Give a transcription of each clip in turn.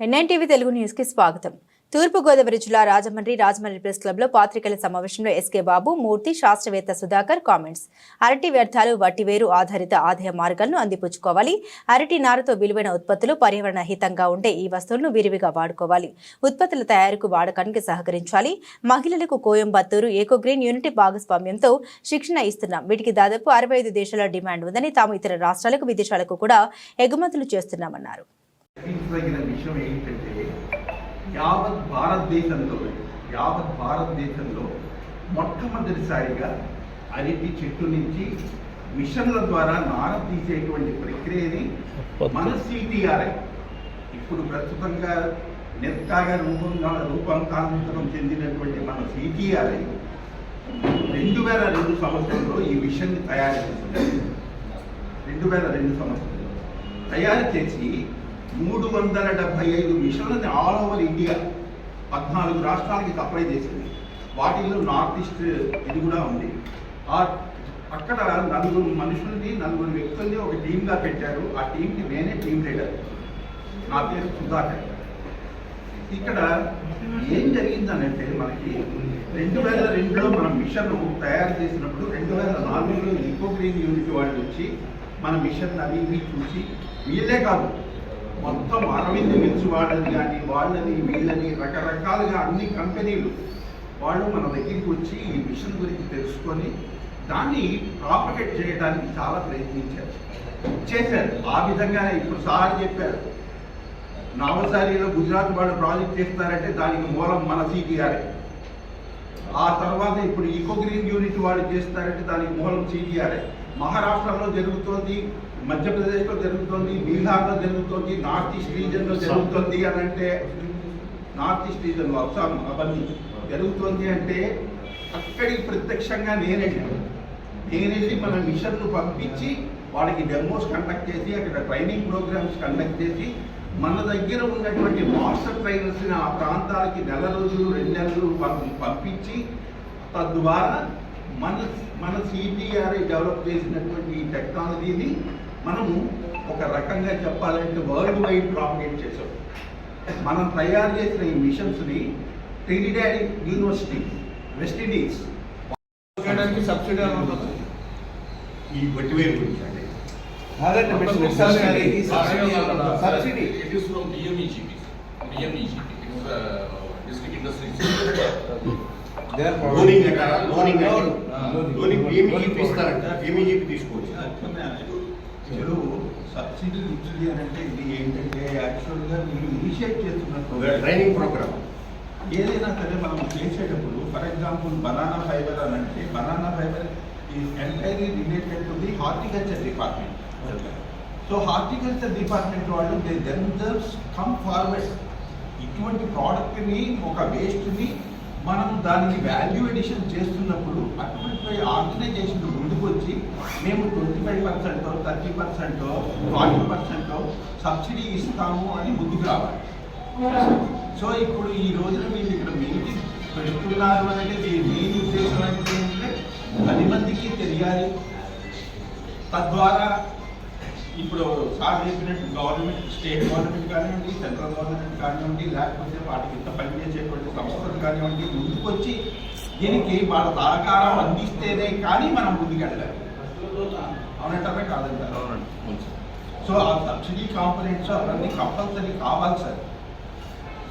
NITV Telugu న్యూస్కి స్వాగతం తూర్పుగోదావరి జిల్లా రాజమండ్రి రాజమండ్రి ప్రెస్ క్లబ్లో పాత్రికల సమావేశంలో ఎస్కే బాబు మూర్తి శాస్త్రవేత్త సుధాకర్ కామెంట్స్. అరటి వ్యర్థాలు వట్టివేరు ఆధారిత ఆదాయ మార్గాలను అందిపుచ్చుకోవాలి. అరటి నారతో విలువైన ఉత్పత్తులు పర్యావరణ హితంగా ఉండే ఈ వస్తువులను విరివిగా వాడుకోవాలి. ఉత్పత్తుల తయారీకు వాడకానికి సహకరించాలి. మహిళలకు కోయంబత్తూరు ఏకోగ్రీన్ యూనిట్ భాగస్వామ్యంతో శిక్షణ ఇస్తున్నాం వీటికి దాదాపు అరవై ఐదు దేశాల డిమాండ్ ఉందని తాము ఇతర రాష్ట్రాలకు విదేశాలకు కూడా ఎగుమతులు చేస్తున్నామన్నారు. గ్రహించదగిన విషయం ఏంటంటే యావత్ భారతదేశంలో యావత్ భారతదేశంలో మొట్టమొదటిసారిగా అరటి చెట్టు నుంచి మిషన్ల ద్వారా నార తీసేటువంటి ప్రక్రియని మన సిటిఆర్ఐ ఇప్పుడు ప్రస్తుతంగా నెత్తాగా రూపంగా రూపాంతరం చెందినటువంటి మన సిటిఆర్ఐ రెండు వేల రెండు సంవత్సరంలో ఈ విషయాన్ని తయారు చేసింది రెండు వేల రెండు సంవత్సరంలో తయారు చేసి మూడు వందల డెబ్బై ఐదు మిషన్లని ఆల్ ఓవర్ ఇండియా పద్నాలుగు రాష్ట్రాలకి సప్లై చేసింది. వాటిల్లో నార్త్ ఈస్ట్ ఇది కూడా ఉంది. ఆ అక్కడ నలుగురు మనుషుల్ని నలుగురు వ్యక్తుల్ని ఒక టీమ్గా పెట్టారు. ఆ టీంకి నేనే టీం లీడర్. నా పేరు సుధాకర్. ఇక్కడ ఏం జరిగిందనంటే మనకి రెండు వేల రెండులో మనం మిషన్ తయారు చేసినప్పుడు రెండు వేల నాలుగులో ఈకో గ్రీన్ యూనిట్ వాళ్ళు వచ్చి మన మిషన్ అవి ఇవి చూసి వీళ్ళే కాదు మొత్తం అరవింద్ మిల్స్ వాళ్ళని కానీ వాళ్ళని వీళ్ళని రకరకాలుగా అన్ని కంపెనీలు. వాళ్ళు మన దగ్గరికి వచ్చి ఈ మిషన్ గురించి తెలుసుకొని దాన్ని ప్రాపగేట్ చేయడానికి చాలా ప్రయత్నించారు. చేశారు. ఆ విధంగానే ఇప్పుడు సార్ చెప్పారు. నవసారిలో గుజరాత్ వాళ్ళు ప్రాజెక్ట్ చేస్తారంటే దానికి మూలం మన సిటీఆర్ఏ ఆ తర్వాత ఇప్పుడు ఈకో గ్రీన్ యూనిట్ వాళ్ళు చేస్తారంటే దానికి మూలం సిటీఆర్ఏ మహారాష్ట్రలో జరుగుతోంది మధ్యప్రదేశ్లో జరుగుతోంది బీహార్లో జరుగుతోంది నార్త్ ఈస్ట్ రీజన్లో జరుగుతోంది అని అంటే నార్త్ ఈస్ట్ రీజన్లో అస్సాం అవన్నీ జరుగుతోంది అంటే అక్కడికి ప్రత్యక్షంగా నేనెళ్ళాను నేనెళ్ళి మన మిషన్ను పంపించి వాళ్ళకి డెమోస్ కండక్ట్ చేసి అక్కడ ట్రైనింగ్ ప్రోగ్రామ్స్ కండక్ట్ చేసి మన దగ్గర ఉన్నటువంటి మాస్టర్ ట్రైనర్స్ని ఆ ప్రాంతాలకి నెల రోజులు రెండు నెలలు పంపించి తద్వారా మన మన సిపిఆర్ఐ డెవలప్ చేసినటువంటి ఈ టెక్నాలజీని మనము ఒక రకంగా చెప్పాలంటే వరల్డ్ వైడ్ ప్రాపగేట్ చేసాం. మనం తయారు చేసిన ఈ మిషన్స్ని ట్రినిడాడ్ యూనివర్సిటీ వెస్ట్ ఇండీస్ చేయడానికి సబ్సిడీ అని ఈ వట్టివేరు గురించి అండి subsidy DMEGP, it's uh, loaning అంటారా లోనింగ్. లోనింగ్ ఇస్తారంట. ఏమీజీపీ తీసుకోవచ్చు. ఇప్పుడు సబ్సిడీ ఇచ్చింది అని అంటే ఇది ఏంటంటే యాక్చువల్గా మీరు ఇనిషియేట్ చేస్తున్న. ట్రైనింగ్ ప్రోగ్రామ్ ఏదైనా సరే మనం చేసేటప్పుడు ఫర్ ఎగ్జాంపుల్ బనానా ఫైబర్ అని అంటే banana fibre is entirely related to the horticulture department so horticulture department వాళ్ళు దే దెమ్సెల్వ్స్ కమ్ ఫార్వర్డ్ ఇటువంటి ప్రోడక్ట్ని ఒక వేస్ట్ని మనం దానికి వాల్యూ ఎడిషన్ చేస్తున్నప్పుడు అటువంటి ఆర్గనైజేషన్ ముందుకు వచ్చి మేము twenty five percent thirty percent forty percent subsidy ఇస్తాము అని ముందుకు రావాలి. సో ఇప్పుడు ఈ రోజున మీరు ఇక్కడ మీటింగ్ పెడుతున్నారు అనేది దీని మెయిన్ ఉద్దేశం అంటే పది మందికి తెలియాలి. తద్వారా ఇప్పుడు సార్ చెప్పినట్టు గవర్నమెంట్ స్టేట్ గవర్నమెంట్ కానివ్వండి సెంట్రల్ గవర్నమెంట్ కానివ్వండి లేకపోతే వాటికి ఇంత పనిచేసేటువంటి సంస్థలు కానివ్వండి ముందుకొచ్చి దీనికి వాళ్ళ సహకారం అందిస్తేనే కానీ మనం ముందుకెళ్ళాలి అవునంటారా కాదంటారా? సో ఆ సబ్సిడీ కాంపనెంట్స్ అవన్నీ కంపల్సరీ కావాలి sir.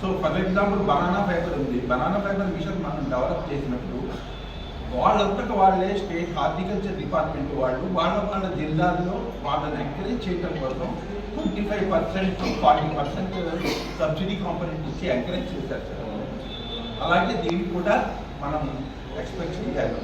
So for example banana fibre ఉంది. బనానా ఫైబర్ మిషన్ మనం డెవలప్ చేసినప్పుడు వాళ్ళంతకు వాళ్ళే స్టేట్ హార్టికల్చర్ డిపార్ట్మెంట్ వాళ్ళు వాళ్ళ వాళ్ళ జిల్లాల్లో వాళ్ళని ఎంకరేజ్ చేయడం కోసం twenty five percent forty percent subsidy component ఇచ్చి ఎంకరేజ్ చేశారు సార్. అలాగే దీనికి కూడా మనం ఎక్స్పెక్ట్ చేయాలి.